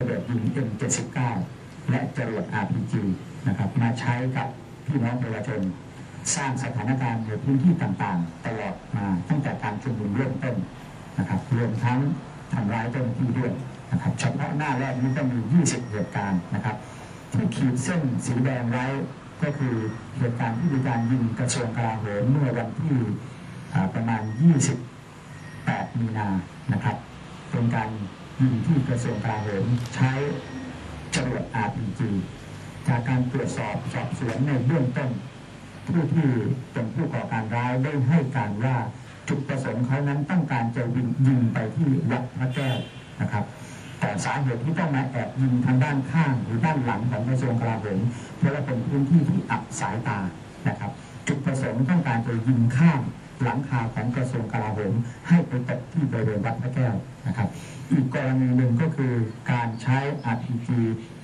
ระเบิดยิง M79 และจรวด RPG นะครับมาใช้กับพี่น้องประชาชนสร้างสถานการณ์ในพื้นที่ต่างๆ ตลอดมาตั้งแต่การชุมนุมเริ่มต้นนะครับรวมทั้งทำร้ายเจ้าหน้าที่ด้วยนะครับเฉพาะหน้าแรกนี้ก็มี 20 เหตุการณ์นะครับ ที่ขีดเส้นสีแดงไว้ก็คือเหตุการณ์ที่มีการยิงกระทรวงกลาโหมเมื่อวันที่ประมาณ 28 มีนานะครับเป็นการ ยิงที่กระทรวงกลาโหมใช้จรวด RPG จากการตรวจสอบสอบสวนในเบื้องต้นผู้ที่เป็นผู้ก่อการร้ายได้ให้การว่าจุดประสงค์เขานั้นต้องการจะยิงยิงไปที่วัดพระแก้วนะครับแต่สาเหตุที่ต้องมาแอบยิงทางด้านข้างหรือด้านหลังของกระทรวงกลาโหมเพราะว่าเป็นพื้นที่ที่อับสายตานะครับ จุดประสงค์ต้องการจะยิงข้าม หลังคาของกระทรวงกลาโหมให้ไปตกที่บริเวณวัดพระแก้วนะครับอีกกรณีหนึ่งก็คือการใช้ RPG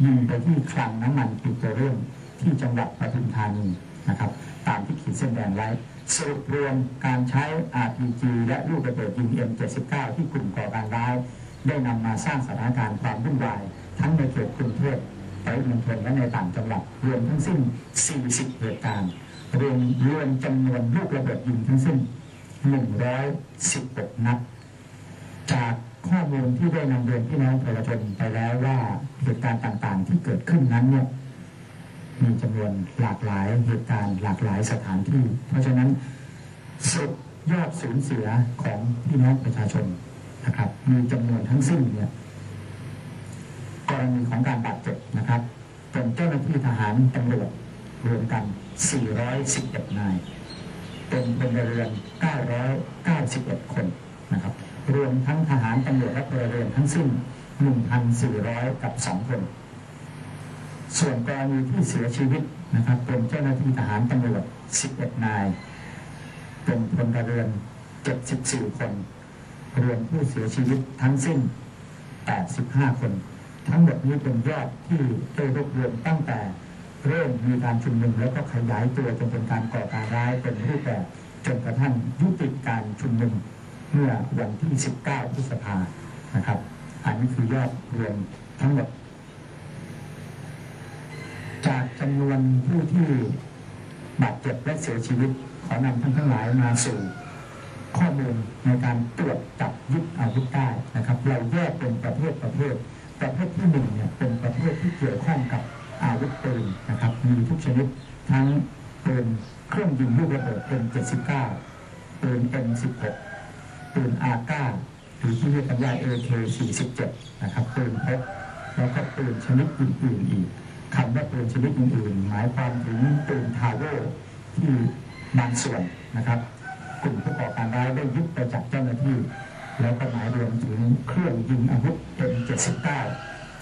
ยิงไปที่คลังน้ำมันปิโตรเลียมที่จังหวัดปทุมธานีนะครับตามที่ขีดเส้นแดงไว้สรุปรวมการใช้ RPG และลูกระเบิดยิง M79 ที่กลุ่มก่อการร้ายได้นำมาสร้างสถานการณ์ความวุ่นวาย ทั้งในเขตกรุงเทพปริมณฑลและในต่างจังหวัดรวมทั้งสิ้น 40 เหตุการณ์ รวมรวมจำนวนลูกระเบิดยิงทั้งสิ้น 116 นัด จากข้อมูลที่ได้นำเรียนพี่น้องประชาชนไปแล้วว่าเหตุการณ์ต่างๆ ที่เกิดขึ้นนั้นเนี่ยมีจำนวนหลากหลายเหตุการณ์หลากหลายสถานที่ เพราะฉะนั้นสุดยอดสูญเสียของพี่น้องประชาชนนะครับ มีจำนวนทั้งสิ้นเนี่ยกรณีของการบาดเจ็บนะครับเป็นเจ้าหน้าที่ทหารตำรวจ รวมกัน 411 นาย เป็นพลเรือน 991 คนนะครับ รวมทั้งทหารตำรวจและพลเรือนทั้งสิ้น 1,400 กับ 2 คน ส่วนกรณีที่เสียชีวิตนะครับ เป็นเจ้าหน้าที่ทหารตำรวจ 11 นาย เป็นพลเรือน 74 คน รวมผู้เสียชีวิตทั้งสิ้น 85 คน ทั้งหมดนี้เป็นยอดที่ได้รวบรวมตั้งแต่ เริ่มมีการชุมนุมแล้วก็ขยายตัวจนเป็นการก่อการร้ายเป็นรูปแบบจนกระทั่งยุติการชุมนุมเมื่อวันที่ 19 พฤษภานะครับ อันนี้คือยอดรวมทั้งหมด จากจำนวนผู้ที่บาดเจ็บและเสียชีวิตขอนำท่านทั้งหลายมาสู่ข้อมูลในการตรวจจับยึดอาวุธได้นะครับ เราแยกเป็นประเภทประเภทประเภทที่หนึ่งเนี่ยเป็นประเภทที่เกี่ยวข้องกับ อาวุธปืนนะครับมีทุกชนิดทั้งปืนเครื่องยิงลูกระเบิดเป็น79ปืนเป็น16 ปืนอาก้าหรือที่เรียกกันว่า AK 47 นะครับปืนพกแล้วก็ปืนชนิดอื่นๆอีกคำว่าปืนชนิดอื่นๆ หมายความถึงปืนทาวเวอร์ที่บางส่วนนะครับกลุ่มผู้ก่อการร้ายได้ยึดไปจากเจ้าหน้าที่ แล้วก็หมายรวมถึงเครื่องยิงอาวุธ M79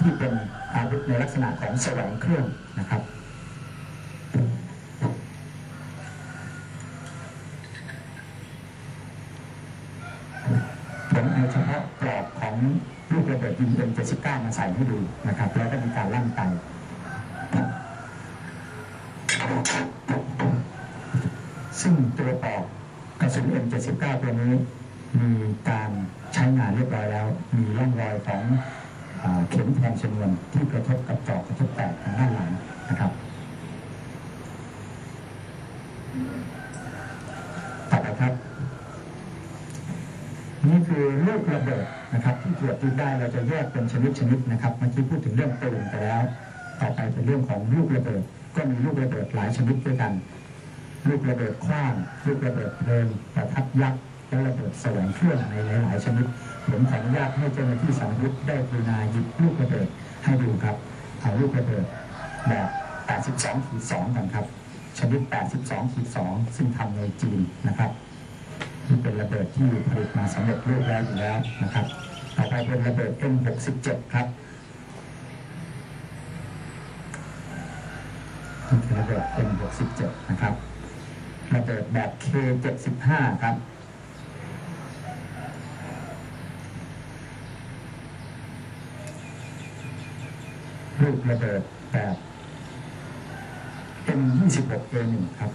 ที่เป็น อาวุธในลักษณะของแสวงเครื่องนะครับผมเอาเฉพาะปลอกของลูกระเบิดยิง M79 มาใส่ให้ดูนะครับ แล้วก็มีการลั่นไกซึ่งตัวปลอกกระสุน M79 ตัวนี้มีการใช้งานเรียบร้อยแล้ว มีร่องรอยของ เข็มแทงชนวนที่กระทบกับจอกกระทบแตกทางด้านหลังนะครับต่อไปครับ นี่คือลูกระเบิดนะครับ ที่ตรวจยึดได้เราจะแยกเป็นชนิดชนิดนะครับเมื่อกี้พูดถึงเรื่องปืนไปแล้ว ต่อไปเป็นเรื่องของลูกระเบิด ก็มีลูกระเบิดหลายชนิดด้วยกัน ลูกระเบิดขว้าง ลูกระเบิดเพลิงประทัดยักษ์และระเบิดแสวงเครื่องในหลายๆชนิด ผมขออนุญาตให้เจ้าหน้าที่สาวุธได้กรุณาหยิบลูกระเบิดให้ดูครับเอาลูกระเบิดแบบ 82ขีด2กันครับ ชนิด 82ขีด2ซึ่งทำในจีนนะครับที่เป็นระเบิดที่ผลิตมาสำเร็จรูปแล้วอยู่แล้วนะครับ ต่อไปเป็นระเบิด M67 ครับระเบิด M67 นะครับระเบิดแบบ K75 ครับ ลูกระเบิดแบบ M26A1 ครับ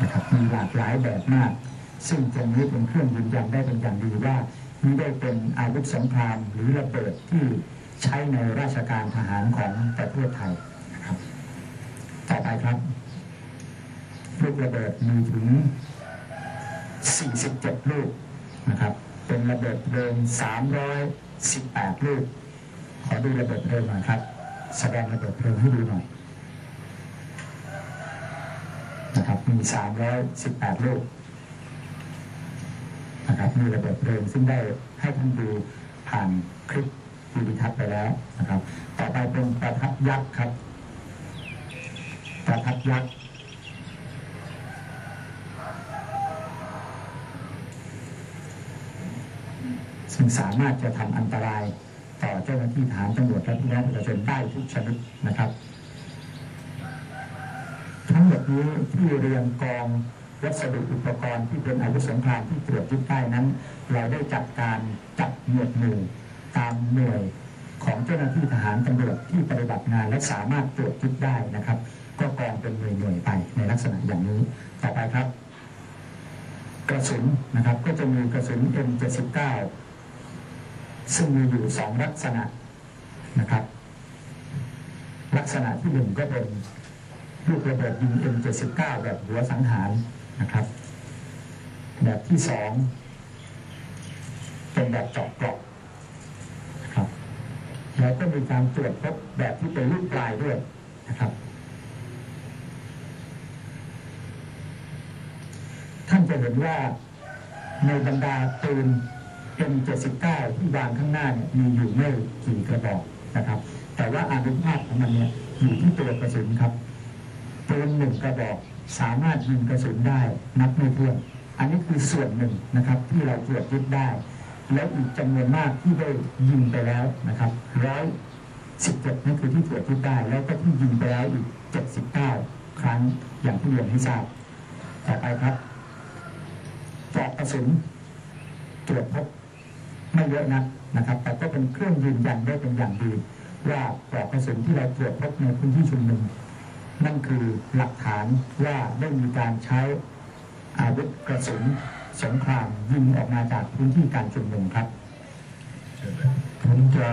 นะครับมีหลากหลายแบบมาก ซึ่งตรงนี้เป็นเครื่องยืนยันได้เป็นอย่างดีว่าไม่ได้เป็นอาวุธสงครามหรือระเบิดที่ใช้ในราชการทหารของประเทศไทยนะครับ ต่อไปครับลูกระเบิดมีถึง 47 ลูกนะครับ เป็นระเบิดเพลิง318ลูกขอดูระเบิดเพลิงหน่อยครับแสดงระเบิดเพลิงให้ดูหน่อยนะครับมี 318ลูกนะครับมีระเบิดเพลิงซึ่งได้ให้ท่านดูผ่านคลิปวิดีทัศน์ไปแล้วนะครับ ต่อไปเป็นประทัดยักษ์ครับ ประทัดยักษ์ ซึ่งสามารถจะทำอันตรายต่อเจ้าหน้าที่ทหารตำรวจและพี่น้องประชาชนได้ทุกชนิดนะครับ ทั้งหมดนี้ที่เรียงกองวัสดุอุปกรณ์ที่เป็นอาวุธสงครามที่ตรวจยึดได้นั้น เราได้จัดการจัดหมวดหมู่ตามหน่วยของเจ้าหน้าที่ทหารตำรวจที่ปฏิบัติงานและสามารถตรวจยึดได้นะครับ ก็กองเป็นหน่วยหน่วยไปในลักษณะอย่างนี้ต่อไปครับ กระสุนนะครับก็จะมีกระสุน M79 ซึ่งมีอยู่สองลักษณะนะครับ ลักษณะที่หนึ่งก็เป็นลูกระเบิดยิง M79 แบบหัวสังหารนะครับ แบบที่สองเป็นแบบเจาะเกราะนะครับแล้วก็มีการตรวจพบแบบที่เป็นลูกปลายด้วยนะครับ ท่านจะเห็นว่าในบรรดาปืน M79 ที่วางข้างหน้าเนี่ยมีอยู่ไม่กี่กระบอกนะครับ แต่ว่าอานุภาพของมันเนี่ยอยู่ที่ตัวกระสุนครับปืนหนึ่งกระบอกสามารถยิงกระสุนได้นับไม่ถ้วน อันนี้คือส่วนหนึ่งนะครับที่เราตรวจยึดได้ แล้วอีกจำนวนมากที่ได้ยิงไปแล้วนะครับร้อยสิบเจ็ดนั่นคือที่ตรวจยึดได้ แล้วก็ที่ยิงไปแล้วอีกเจ็ดสิบเก้าครั้งอย่างที่เรียนให้ทราบต่อไปครับปลอกกระสุนตรวจพบ ไม่เยอะนักนะครับ แต่ก็เป็นเครื่องยืนยันได้เป็นอย่างดีว่าปลอกกระสุนที่เราตรวจพบในพื้นที่ชุมนุมนั่นคือหลักฐานว่าได้มีการใช้อาวุธกระสุนสงครามยิงออกมาจากพื้นที่การชุมนุมครับผมจะ